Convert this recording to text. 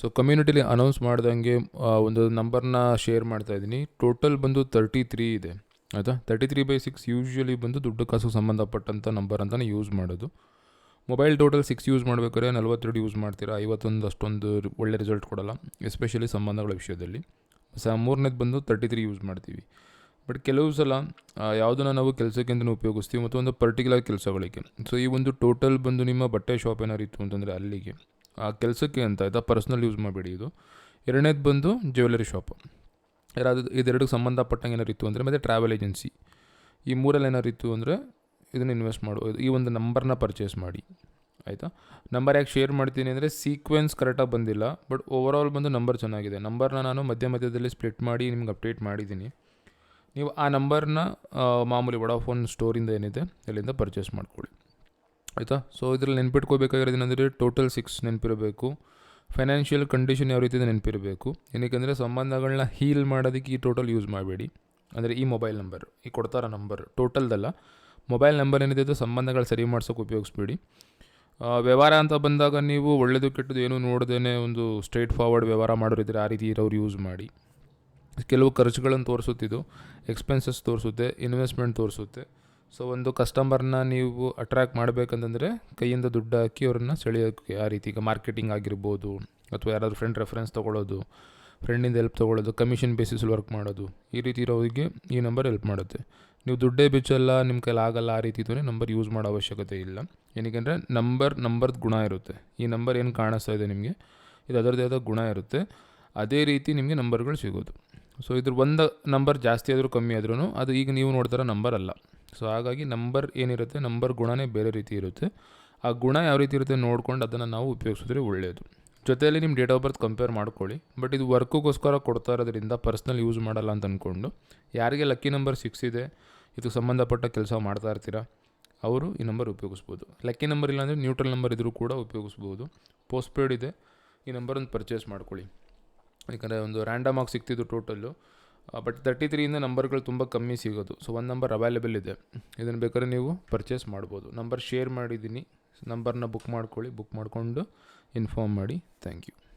So ಕಮ್ಯುನಿಟಿಲಿ announce ಮಾಡ್ದಂಗೆ ಒಂದು ನಂಬರ್ನ ಶೇರ್ ಮಾಡ್ತಾ ಇದ್ದೀನಿ. ಟೋಟಲ್ ಬಂದು ತರ್ಟಿ ತ್ರೀ ಇದೆ. ಆಯಿತಾ? Thirty three by six usually ಬಂದು ದುಡ್ಡು ಕಾಸು ಸಂಬಂಧಪಟ್ಟಂಥ ನಂಬರ್ ಅಂತಲೇ ಯೂಸ್ ಮಾಡೋದು. ಮೊಬೈಲ್ ಟೋಟಲ್ ಸಿಕ್ಸ್ ಯೂಸ್ ಮಾಡಬೇಕಾದ್ರೆ ನಲ್ವತ್ತೆರಡು ಯೂಸ್ ಮಾಡ್ತೀರಾ? ಐವತ್ತೊಂದು ಅಷ್ಟೊಂದು ಒಳ್ಳೆ ರಿಸಲ್ಟ್ ಕೊಡೋಲ್ಲ. ಎಸ್ಪೆಷಲಿ ಸಂಬಂಧಗಳ ವಿಷಯದಲ್ಲಿ. ಸ ಮೂರನೇದು ಬಂದು ತರ್ಟಿ ತ್ರೀ ಯೂಸ್ ಮಾಡ್ತೀವಿ. ಬಟ್ ಕೆಲವು ಸಲ ಯಾವುದನ್ನು ನಾವು ಕೆಲಸಕ್ಕೆ ಅಂತಲೂ ಉಪಯೋಗಿಸ್ತೀವಿ ಮತ್ತು ಒಂದು ಪರ್ಟಿಕ್ಯುಲರ್ ಕೆಲಸಗಳಿಗೆ. ಸೊ ಈ ಒಂದು ಟೋಟಲ್ ಬಂದು ನಿಮ್ಮ ಬಟ್ಟೆ ಶಾಪ್ ಏನಾರು ಇತ್ತು ಅಂತಂದರೆ ಅಲ್ಲಿಗೆ. ಆ ಕೆಲಸಕ್ಕೆ ಅಂತ ಆಯಿತಾ ಪರ್ಸ್ನಲ್ ಯೂಸ್ ಮಾಡಬೇಡಿ ಇದು. ಎರಡನೇದು ಬಂದು ಜ್ಯುವೆಲರಿ ಶಾಪ್ ಯಾರಾದರೂ ಇದೆರಡಕ್ಕೆ ಸಂಬಂಧಪಟ್ಟಂಗೆ ಏನಾರು ಇತ್ತು ಅಂದರೆ ಮತ್ತು ಟ್ರಾವೆಲ್ ಏಜೆನ್ಸಿ ಈ ಮೂರಲ್ಲಿ ಏನಾರು ಇತ್ತು ಅಂದರೆ ಇದನ್ನು ಇನ್ವೆಸ್ಟ್ ಮಾಡು, ಈ ಒಂದು ನಂಬರ್ನ ಪರ್ಚೇಸ್ ಮಾಡಿ. ಆಯಿತಾ? ನಂಬರ್ ಯಾಕೆ ಶೇರ್ ಮಾಡ್ತೀನಿ ಅಂದರೆ ಸೀಕ್ವೆನ್ಸ್ ಕರೆಕ್ಟಾಗಿ ಬಂದಿಲ್ಲ ಬಟ್ ಓವರಾಲ್ ಬಂದು ನಂಬರ್ ಚೆನ್ನಾಗಿದೆ. ನಂಬರ್ನ ನಾನು ಮಧ್ಯ ಮಧ್ಯದಲ್ಲಿ ಸ್ಪ್ಲಿಟ್ ಮಾಡಿ ನಿಮ್ಗೆ ಅಪ್ಡೇಟ್ ಮಾಡಿದ್ದೀನಿ. ನೀವು ಆ ನಂಬರ್ನ ಮಾಮೂಲಿ ವಡಾಫೋನ್ ಸ್ಟೋರಿಂದ ಏನಿದೆ, ಅಲ್ಲಿಂದ ಪರ್ಚೇಸ್ ಮಾಡ್ಕೊಳ್ಳಿ. ಆಯಿತಾ? ಸೊ ಇದರಲ್ಲಿ ನೆನ್ಪಿಟ್ಕೋಬೇಕಾಗಿರೋದು ಏನಂದರೆ ಟೋಟಲ್ ಸಿಕ್ಸ್ ನೆನಪಿರಬೇಕು. ಫೈನಾನ್ಷಿಯಲ್ ಕಂಡೀಷನ್ ಯಾವ ರೀತಿ ನೆನಪಿರಬೇಕು? ಏನಕ್ಕೆ ಸಂಬಂಧಗಳನ್ನ ಹೀಲ್ ಮಾಡೋದಕ್ಕೆ ಈ ಟೋಟಲ್ ಯೂಸ್ ಮಾಡಬೇಡಿ. ಅಂದರೆ ಈ ಮೊಬೈಲ್ ನಂಬರ್ ಈ ಕೊಡ್ತಾರ ನಂಬರ್ ಟೋಟಲ್ದಲ್ಲ ಮೊಬೈಲ್ ನಂಬರ್ ಏನಿದೆ ಅದು ಸಂಬಂಧಗಳು ಸರಿ ಮಾಡ್ಸೋಕೆ ಉಪಯೋಗಿಸ್ಬೇಡಿ. ವ್ಯವಹಾರ ಅಂತ ಬಂದಾಗ ನೀವು ಒಳ್ಳೆಯದು ಕೆಟ್ಟದ್ದು ಏನೂ ನೋಡ್ದೇ ಒಂದು ಸ್ಟ್ರೈಟ್ ಫಾರ್ವರ್ಡ್ ವ್ಯವಹಾರ ಮಾಡೋರಿದ್ರೆ ಆ ರೀತಿ ಇರೋರು ಯೂಸ್ ಮಾಡಿ. ಕೆಲವು ಖರ್ಚುಗಳನ್ನು ತೋರಿಸುತ್ತಿದ್ದು ಎಕ್ಸ್ಪೆನ್ಸಸ್ ತೋರಿಸುತ್ತೆ ಇನ್ವೆಸ್ಟ್ಮೆಂಟ್ ತೋರಿಸುತ್ತೆ. ಸೊ ಒಂದು ಕಸ್ಟಮರ್ನ ನೀವು ಅಟ್ರ್ಯಾಕ್ಟ್ ಮಾಡಬೇಕಂತಂದರೆ ಕೈಯಿಂದ ದುಡ್ಡು ಹಾಕಿ ಅವ್ರನ್ನ ಸೆಳೆಯೋಕ್ಕೆ ಆ ರೀತಿ ಈಗ ಮಾರ್ಕೆಟಿಂಗ್ ಆಗಿರ್ಬೋದು ಅಥವಾ ಯಾರಾದರೂ ಫ್ರೆಂಡ್ ರೆಫರೆನ್ಸ್ ತೊಗೊಳ್ಳೋದು ಫ್ರೆಂಡಿಂದ ಹೆಲ್ಪ್ ತೊಗೊಳ್ಳೋದು ಕಮಿಷನ್ ಬೇಸಿಸಲ್ಲಿ ವರ್ಕ್ ಮಾಡೋದು, ಈ ರೀತಿ ಇರೋರಿಗೆ ಈ ನಂಬರ್ ಹೆಲ್ಪ್ ಮಾಡುತ್ತೆ. ನೀವು ದುಡ್ಡೇ ಬಿಚ್ಚಲ್ಲ ನಿಮ್ಮ ಕೈಲಿ ಆಗಲ್ಲ ಆ ರೀತಿ ಇದ್ದರೆ ನಂಬರ್ ಯೂಸ್ ಮಾಡೋ ಅವಶ್ಯಕತೆ ಇಲ್ಲ. ಏನಕ್ಕೆಂದರೆ ನಂಬರ್ ನಂಬರ್ದು ಗುಣ ಇರುತ್ತೆ. ಈ ನಂಬರ್ ಏನು ಕಾಣಿಸ್ತಾ ಇದೆ ನಿಮಗೆ? ಇದು ಅದರದೇ ಆದ ಗುಣ ಇರುತ್ತೆ. ಅದೇ ರೀತಿ ನಿಮಗೆ ನಂಬರ್ಗಳು ಸಿಗೋದು. ಸೊ ಇದ್ರ ಒಂದು ನಂಬರ್ ಜಾಸ್ತಿ ಆದರೂ ಕಮ್ಮಿ ಆದ್ರೂ ಅದು ಈಗ ನೀವು ನೋಡ್ತಾರೋ ನಂಬರ್ ಅಲ್ಲ. ಸೊ ಹಾಗಾಗಿ ನಂಬರ್ ಏನಿರುತ್ತೆ? ನಂಬರ್ ಗುಣನೇ ಬೇರೆ ರೀತಿ ಇರುತ್ತೆ. ಆ ಗುಣ ಯಾವ ರೀತಿ ಇರುತ್ತೆ ನೋಡ್ಕೊಂಡು ಅದನ್ನು ನಾವು ಉಪಯೋಗಿಸಿದ್ರೆ ಒಳ್ಳೆಯದು ಜೊತೆಯಲ್ಲಿ ನಿಮ್ಮ ಡೇಟ್ ಆಫ್ ಬರ್ತ್ ಕಂಪೇರ್ ಮಾಡ್ಕೊಳ್ಳಿ. ಬಟ್ ಇದು ವರ್ಕ್ಗೋಸ್ಕರ ಕೊಡ್ತಾ ಇರೋದ್ರಿಂದ ಪರ್ಸ್ನಲ್ ಯೂಸ್ ಮಾಡಲ್ಲ ಅಂತ ಅಂದ್ಕೊಂಡು ಯಾರಿಗೆ ಲಕ್ಕಿ ನಂಬರ್ ಸಿಕ್ಸ್ ಇದೆ, ಇದಕ್ಕೆ ಸಂಬಂಧಪಟ್ಟ ಕೆಲಸ ಮಾಡ್ತಾ ಇರ್ತೀರಾ, ಅವರು ಈ ನಂಬರ್ ಉಪಯೋಗಿಸ್ಬೋದು. ಲಕ್ಕಿ ನಂಬರ್ ಇಲ್ಲಾಂದರೆ ನ್ಯೂಟ್ರಲ್ ನಂಬರ್ ಇದ್ದರೂ ಕೂಡ ಉಪಯೋಗಿಸ್ಬೋದು. ಪೋಸ್ಟ್ ಪೇಯ್ಡ್ ಇದೆ, ಈ ನಂಬರನ್ನು ಪರ್ಚೇಸ್ ಮಾಡ್ಕೊಳ್ಳಿ. ಯಾಕಂದರೆ ಒಂದು ರ್ಯಾಂಡಮ್ ಆಗಿ ಸಿಗ್ತಿದ್ದು ಟೋಟಲ್ಲು ಬಟ್ ತರ್ಟಿ ತ್ರೀಯಿಂದ ನಂಬರ್ಗಳು ತುಂಬ ಕಮ್ಮಿ ಸಿಗೋದು. ಸೊ ಒಂದು ನಂಬರ್ ಅವೈಲೇಬಲ್ ಇದೆ. ಇದನ್ನು ಬೇಕಾದ್ರೆ ನೀವು ಪರ್ಚೇಸ್ ಮಾಡ್ಬೋದು. ನಂಬರ್ ಶೇರ್ ಮಾಡಿದ್ದೀನಿ. ನಂಬರ್ನ ಬುಕ್ ಮಾಡ್ಕೊಳ್ಳಿ. ಬುಕ್ ಮಾಡಿಕೊಂಡು ಇನ್ಫಾರ್ಮ್ ಮಾಡಿ. Thank you